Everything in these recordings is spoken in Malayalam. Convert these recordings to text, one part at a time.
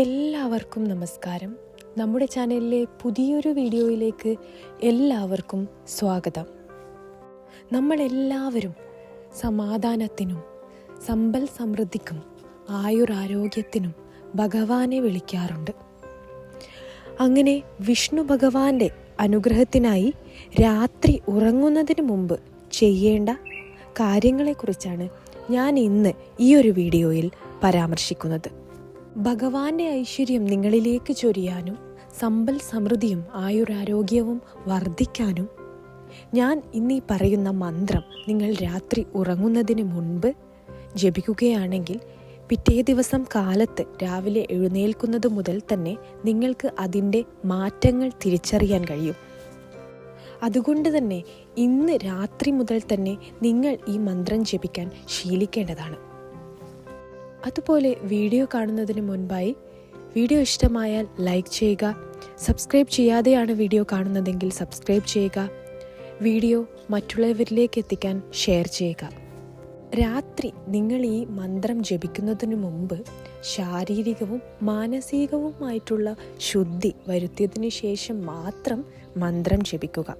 എല്ലാവർക്കും നമസ്കാരം. നമ്മുടെ ചാനലിലെ പുതിയൊരു വീഡിയോയിലേക്ക് എല്ലാവർക്കും സ്വാഗതം. നമ്മളെല്ലാവരും സമാധാനത്തിനും സമ്പൽ സമൃദ്ധിക്കും ആയുരാരോഗ്യത്തിനും ഭഗവാനെ വിളിക്കാറുണ്ട്. അങ്ങനെ വിഷ്ണു ഭഗവാന്റെ അനുഗ്രഹത്തിനായി രാത്രി ഉറങ്ങുന്നതിന് മുമ്പ് ചെയ്യേണ്ട കാര്യങ്ങളെക്കുറിച്ചാണ് ഞാൻ ഇന്ന് ഈ ഒരു വീഡിയോയിൽ പരാമർശിക്കുന്നത്. ഭഗവാന്റെ ഐശ്വര്യം നിങ്ങളിലേക്ക് ചൊരിയാനും സമ്പൽ സമൃദ്ധിയും ആയുരാരോഗ്യവും വർദ്ധിക്കാനും ഞാൻ ഇന്നീ പറയുന്ന മന്ത്രം നിങ്ങൾ രാത്രി ഉറങ്ങുന്നതിന് മുൻപ് ജപിക്കുകയാണെങ്കിൽ പിറ്റേ ദിവസം കാലത്ത് രാവിലെ എഴുന്നേൽക്കുന്നത് മുതൽ തന്നെ നിങ്ങൾക്ക് അതിന്റെ മാറ്റങ്ങൾ തിരിച്ചറിയാൻ കഴിയും. അതുകൊണ്ട് തന്നെ ഇന്ന് രാത്രി മുതൽ തന്നെ നിങ്ങൾ ഈ മന്ത്രം ജപിക്കാൻ ശീലിക്കേണ്ടതാണ്. അതുപോലെ വീഡിയോ കാണുന്നതിന് മുൻപായി വീഡിയോ ഇഷ്ടമായാൽ ലൈക്ക് ചെയ്യുക സബ്സ്ക്രൈബ് ചെയ്യാതെയാണ് വീഡിയോ കാണുന്നതെങ്കിൽ സബ്സ്ക്രൈബ് ചെയ്യുക വീഡിയോ മറ്റുള്ളവരിലേക്ക് എത്തിക്കാൻ ഷെയർ ചെയ്യുക. രാത്രി നിങ്ങൾ ഈ മന്ത്രം ജപിക്കുന്നതിന് മുമ്പ് ശാരീരികവും മാനസികവുമായിട്ടുള്ള ശുദ്ധി വരുത്തിയതിനു ശേഷം മാത്രം മന്ത്രം ജപിക്കുക.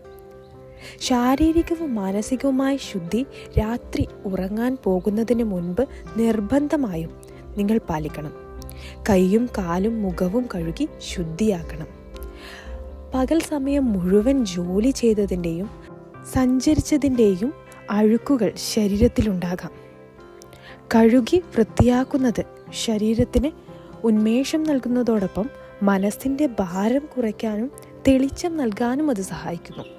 ശാരീരികവും മാനസികവുമായ ശുദ്ധി രാത്രി ഉറങ്ങാൻ പോകുന്നതിന് മുൻപ് നിർബന്ധമായും നിങ്ങൾ പാലിക്കണം. കൈയും കാലും മുഖവും കഴുകി ശുദ്ധിയാക്കണം. പകൽ സമയം മുഴുവൻ ജോലി ചെയ്തതിന്റെയും സഞ്ചരിച്ചതിന്റെയും അഴുക്കുകൾ ശരീരത്തിലുണ്ടാകാം. കഴുകി വൃത്തിയാക്കുന്നത് ശരീരത്തിന് ഉന്മേഷം നൽകുന്നതോടൊപ്പം മനസ്സിന്റെ ഭാരം കുറയ്ക്കാനും തെളിച്ചം നൽകാനും അത് സഹായിക്കുന്നു.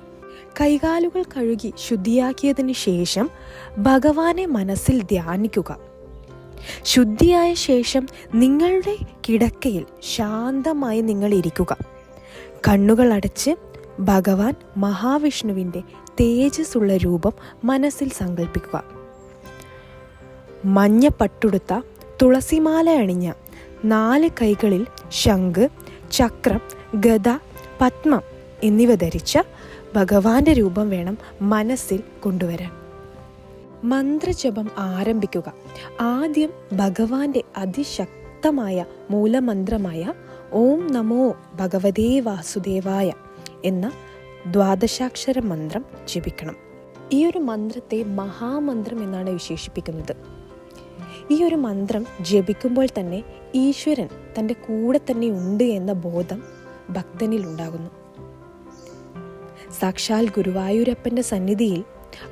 കൈകാലുകൾ കഴുകി ശുദ്ധിയാക്കിയതിന് ശേഷം ഭഗവാനെ മനസ്സിൽ ധ്യാനിക്കുക. ശുദ്ധിയായ ശേഷം നിങ്ങളുടെ കിടക്കയിൽ ശാന്തമായി നിങ്ങൾ ഇരിക്കുക. കണ്ണുകൾ അടച്ച് ഭഗവാൻ മഹാവിഷ്ണുവിന്റെ തേജസ്സുള്ള രൂപം മനസ്സിൽ സങ്കല്പിക്കുക മഞ്ഞ പട്ടുടുത്ത തുളസിമാല അണിഞ്ഞ നാല് കൈകളിൽ ശംഖ് ചക്രം ഗദ പത്മം എന്നിവ ധരിച്ച ഭഗവാന്റെ രൂപം വേണം മനസ്സിൽ കൊണ്ടുവരാൻ. മന്ത്രജപം ആരംഭിക്കുക. ആദ്യം ഭഗവാന്റെ അതിശക്തമായ മൂലമന്ത്രമായ ഓം നമോ ഭഗവതേ വാസുദേവായ എന്ന ദ്വാദശാക്ഷര മന്ത്രം ജപിക്കണം. ഈ ഒരു മന്ത്രത്തെ മഹാമന്ത്രം എന്നാണ് വിശേഷിപ്പിക്കുന്നത്. ഈ ഒരു മന്ത്രം ജപിക്കുമ്പോൾ തന്നെ ഈശ്വരൻ തന്റെ കൂടെ തന്നെ ഉണ്ട് എന്ന ബോധം ഭക്തനിൽ ഉണ്ടാകുന്നു. സാക്ഷാൽ ഗുരുവായൂരപ്പന്റെ സന്നിധിയിൽ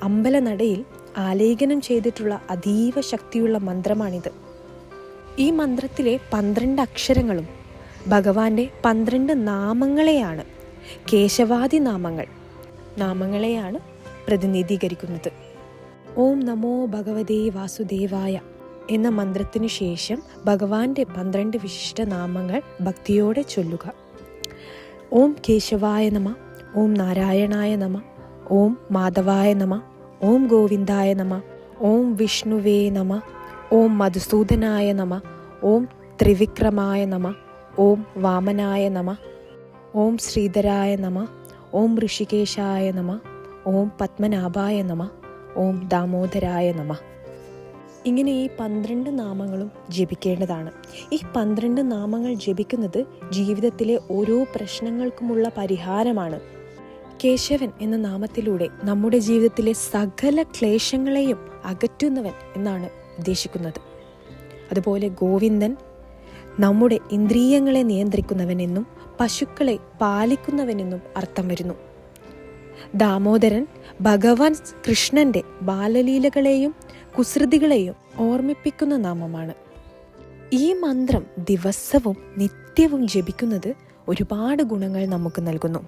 അമ്പലനടയിൽ ആലേഖനം ചെയ്തിട്ടുള്ള അതീവ ശക്തിയുള്ള മന്ത്രമാണിത്. ഈ മന്ത്രത്തിലെ പന്ത്രണ്ട് അക്ഷരങ്ങളും ഭഗവാന്റെ പന്ത്രണ്ട് നാമങ്ങളെയാണ് കേശവാദി നാമങ്ങൾ നാമങ്ങളെയാണ് പ്രതിനിധീകരിക്കുന്നത്. ഓം നമോ ഭഗവതേ വാസുദേവായ എന്ന മന്ത്രത്തിനു ശേഷം ഭഗവാന്റെ പന്ത്രണ്ട് വിശിഷ്ട നാമങ്ങൾ ഭക്തിയോടെ ചൊല്ലുക. ഓം കേശവായ നമ ഓം നാരായണായ നമ ഓം മാധവായ നമ ഓം ഗോവിന്ദായ നമ ഓം വിഷ്ണുവേ നമ ഓം മധുസൂദനായ നമ ഓം ത്രിവിക്രമായ നമ ഓം വാമനായ നമ ഓം ശ്രീധരായ നമ ഓം ഋഷികേശായ നമ ഓം പത്മനാഭായ നമ ഓം ദാമോദരായ നമ ഇങ്ങനെ ഈ പന്ത്രണ്ട് നാമങ്ങളും ജപിക്കേണ്ടതാണ് ഈ പന്ത്രണ്ട് നാമങ്ങൾ ജപിക്കുന്നത് ജീവിതത്തിലെ ഓരോ പ്രശ്നങ്ങൾക്കുമുള്ള പരിഹാരമാണ് കേശവൻ എന്ന നാമത്തിലൂടെ നമ്മുടെ ജീവിതത്തിലെ സകല ക്ലേശങ്ങളെയും അകറ്റുന്നവൻ എന്നാണ് ഉദ്ദേശിക്കുന്നത്. അതുപോലെ ഗോവിന്ദൻ നമ്മുടെ ഇന്ദ്രിയങ്ങളെ നിയന്ത്രിക്കുന്നവനെന്നും പശുക്കളെ പാലിക്കുന്നവനെന്നും അർത്ഥം വരുന്നു. ദാമോദരൻ ഭഗവാൻ കൃഷ്ണന്റെ ബാലലീലകളെയും കുസൃതികളെയും ഓർമ്മിപ്പിക്കുന്ന നാമമാണ്. ഈ മന്ത്രം ദിവസവും നിത്യവും ജപിക്കുന്നത് ഒരുപാട് ഗുണങ്ങൾ നമുക്ക് നൽകുന്നു.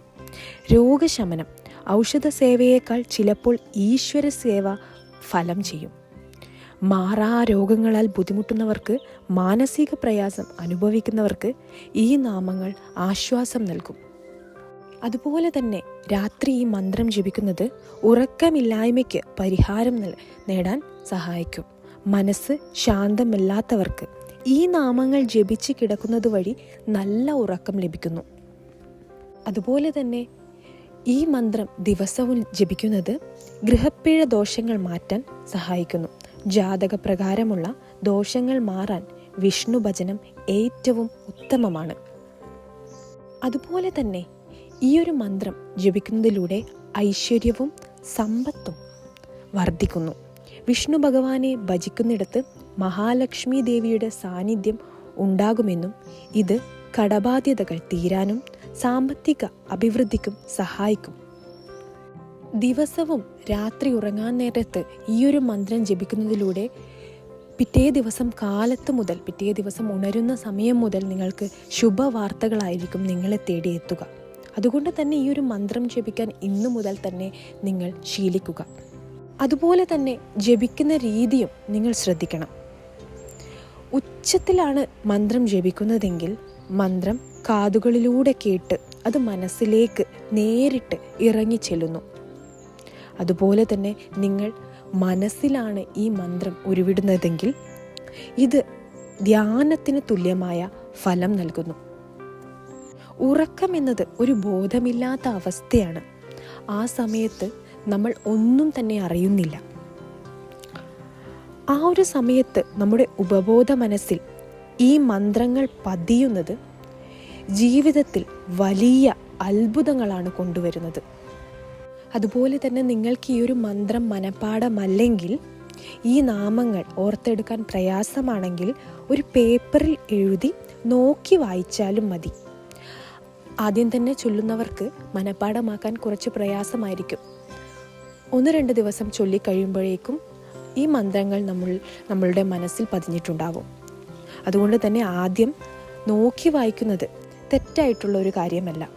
രോഗശമനം ഔഷധ സേവയേക്കാൾ ചിലപ്പോൾ ഈശ്വര സേവ ഫലം ചെയ്യും. മാറാ രോഗങ്ങളാൽ ബുദ്ധിമുട്ടുന്നവർക്ക് മാനസിക പ്രയാസം അനുഭവിക്കുന്നവർക്ക് ഈ നാമങ്ങൾ ആശ്വാസം നൽകും. അതുപോലെ തന്നെ രാത്രി ഈ മന്ത്രം ജപിക്കുന്നത് ഉറക്കമില്ലായ്മയ്ക്ക് പരിഹാരം നേടാൻ സഹായിക്കും. മനസ്സ് ശാന്തമല്ലാത്തവർക്ക് ഈ നാമങ്ങൾ ജപിച്ച് കിടക്കുന്നത് വഴി നല്ല ഉറക്കം ലഭിക്കുന്നു. അതുപോലെ തന്നെ ഈ മന്ത്രം ദിവസവും ജപിക്കുന്നത് ഗൃഹപ്പിഴ ദോഷങ്ങൾ മാറ്റാൻ സഹായിക്കുന്നു. ജാതക പ്രകാരമുള്ള ദോഷങ്ങൾ മാറാൻ വിഷ്ണു ഭജനം ഏറ്റവും ഉത്തമമാണ്. അതുപോലെ തന്നെ ഈ ഒരു മന്ത്രം ജപിക്കുന്നതിലൂടെ ഐശ്വര്യവും സമ്പത്തും വർദ്ധിക്കുന്നു. വിഷ്ണു ഭഗവാനെ ഭജിക്കുന്നിടത്ത് മഹാലക്ഷ്മി ദേവിയുടെ സാന്നിധ്യം ഉണ്ടാകുമെന്നും ഇത് കടബാധ്യതകൾ തീരാനും സാമ്പത്തിക അഭിവൃദ്ധിക്കും സഹായിക്കും. ദിവസവും രാത്രി ഉറങ്ങാൻ നേരത്ത് ഈ ഒരു മന്ത്രം ജപിക്കുന്നതിലൂടെ പിറ്റേ ദിവസം കാലത്ത് മുതൽ പിറ്റേ ദിവസം ഉണരുന്ന സമയം മുതൽ നിങ്ങൾക്ക് ശുഭവാർത്തകളായിരിക്കും നിങ്ങളെ തേടിയെത്തുക അതുകൊണ്ട് തന്നെ ഈ ഒരു മന്ത്രം ജപിക്കാൻ ഇന്നു മുതൽ തന്നെ നിങ്ങൾ ശീലിക്കുക. അതുപോലെ തന്നെ ജപിക്കുന്ന രീതിയും നിങ്ങൾ ശ്രദ്ധിക്കണം. ഉച്ചത്തിലാണ് മന്ത്രം ജപിക്കുന്നതെങ്കിൽ മന്ത്രം കാതുകളിലൂടെ കേട്ട് അത് മനസ്സിലേക്ക് നേരിട്ട് ഇറങ്ങി ചെല്ലുന്നു. അതുപോലെ തന്നെ നിങ്ങൾ മനസ്സിലാണ് ഈ മന്ത്രം ഉരുവിടുന്നതെങ്കിൽ ഇത് ധ്യാനത്തിന് തുല്യമായ ഫലം നൽകുന്നു. ഉറക്കം എന്നത് ഒരു ബോധമില്ലാത്ത അവസ്ഥയാണ്. ആ സമയത്ത് നമ്മൾ ഒന്നും തന്നെ അറിയുന്നില്ല. ആ ഒരു സമയത്ത് നമ്മുടെ ഉപബോധ മനസ്സിൽ ഈ മന്ത്രങ്ങൾ പതിയുന്നത് ജീവിതത്തിൽ വലിയ അത്ഭുതങ്ങളാണ് കൊണ്ടുവരുന്നത്. അതുപോലെ തന്നെ നിങ്ങൾക്ക് ഈ ഒരു മന്ത്രം മനഃപ്പാടമല്ലെങ്കിൽ ഈ നാമങ്ങൾ ഓർത്തെടുക്കാൻ പ്രയാസമാണെങ്കിൽ ഒരു പേപ്പറിൽ എഴുതി നോക്കി വായിച്ചാലും മതി. ആദ്യം തന്നെ ചൊല്ലുന്നവർക്ക് മനഃപ്പാടമാക്കാൻ കുറച്ച് പ്രയാസമായിരിക്കും. ഒന്ന് രണ്ട് ദിവസം ചൊല്ലിക്കഴിയുമ്പോഴേക്കും ഈ മന്ത്രങ്ങൾ നമ്മൾ നമ്മളുടെ മനസ്സിൽ പതിഞ്ഞിട്ടുണ്ടാവും. അതുകൊണ്ട് തന്നെ ആദ്യം നോക്കി വായിക്കുന്നത് തെറ്റായിട്ടുള്ള ഒരു കാര്യമല്ല.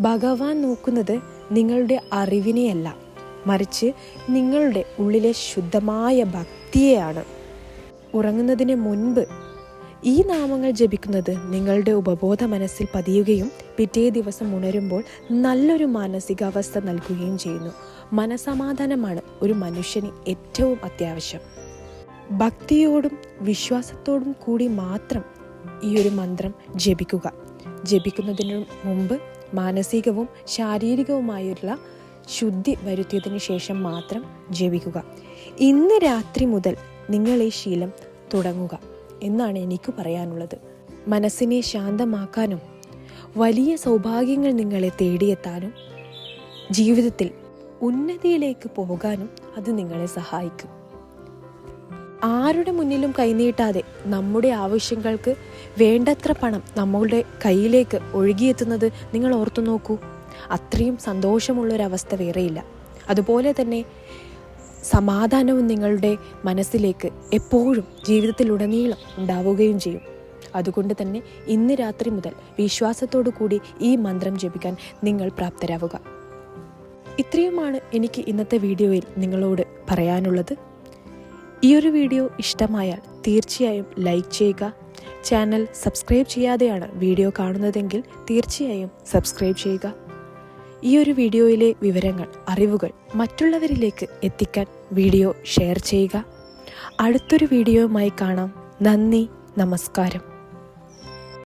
ഭഗവാൻ നോക്കുന്നത് നിങ്ങളുടെ അറിവിനെയല്ല. മറിച്ച് നിങ്ങളുടെ ഉള്ളിലെ ശുദ്ധമായ ഭക്തിയെയാണ്. ഉറങ്ങുന്നതിന് മുൻപ് ഈ നാമങ്ങൾ ജപിക്കുന്നത് നിങ്ങളുടെ ഉപബോധ മനസ്സിൽ പതിയുകയും പിറ്റേ ദിവസം ഉണരുമ്പോൾ നല്ലൊരു മാനസികാവസ്ഥ നൽകുകയും ചെയ്യുന്നു. മനസമാധാനമാണ് ഒരു മനുഷ്യന് ഏറ്റവും അത്യാവശ്യം. ഭക്തിയോടും വിശ്വാസത്തോടും കൂടി മാത്രം ഈ ഒരു മന്ത്രം ജപിക്കുക. ജപിക്കുന്നതിന് മുമ്പ് മാനസികവും ശാരീരികവുമായുള്ള ശുദ്ധി വരുത്തിയതിനു ശേഷം മാത്രം ജപിക്കുക. ഇന്ന് രാത്രി മുതൽ നിങ്ങൾ ഈ ശീലം തുടങ്ങുക എന്നാണ് എനിക്ക് പറയാനുള്ളത്. മനസ്സിനെ ശാന്തമാക്കാനും വലിയ സൗഭാഗ്യങ്ങൾ നിങ്ങളെ തേടിയെത്താനും ജീവിതത്തിൽ ഉന്നതിയിലേക്ക് പോകാനും അത് നിങ്ങളെ സഹായിക്കും. ആരുടെ മുന്നിലും കൈനീട്ടാതെ നമ്മുടെ ആവശ്യങ്ങൾക്ക് വേണ്ടത്ര പണം നമ്മളുടെ കയ്യിലേക്ക് ഒഴുകിയെത്തുന്നത് നിങ്ങൾ ഓർത്തു നോക്കൂ. അത്രയും സന്തോഷമുള്ളൊരവസ്ഥ വേറെയില്ല. അതുപോലെ തന്നെ സമാധാനവും നിങ്ങളുടെ മനസ്സിലേക്ക് എപ്പോഴും ജീവിതത്തിലുടനീളം ഉണ്ടാവുകയും ചെയ്യും. അതുകൊണ്ട് തന്നെ ഇന്ന് രാത്രി മുതൽ വിശ്വാസത്തോടു കൂടി ഈ മന്ത്രം ജപിക്കാൻ നിങ്ങൾ പ്രാപ്തരാവുക. ഇത്രയുമാണ് എനിക്ക് ഇന്നത്തെ വീഡിയോയിൽ നിങ്ങളോട് പറയാനുള്ളത്. ഈ ഒരു വീഡിയോ ഇഷ്ടമായാൽ തീർച്ചയായും ലൈക്ക് ചെയ്യുക. ചാനൽ സബ്സ്ക്രൈബ് ചെയ്യാതെയാണ് വീഡിയോ കാണുന്നതെങ്കിൽ തീർച്ചയായും സബ്സ്ക്രൈബ് ചെയ്യുക. ഈ ഒരു വീഡിയോയിലെ വിവരങ്ങൾ അറിവുകൾ മറ്റുള്ളവരിലേക്ക് എത്തിക്കാൻ വീഡിയോ ഷെയർ ചെയ്യുക. അടുത്തൊരു വീഡിയോയുമായി കാണാം. നന്ദി നമസ്കാരം.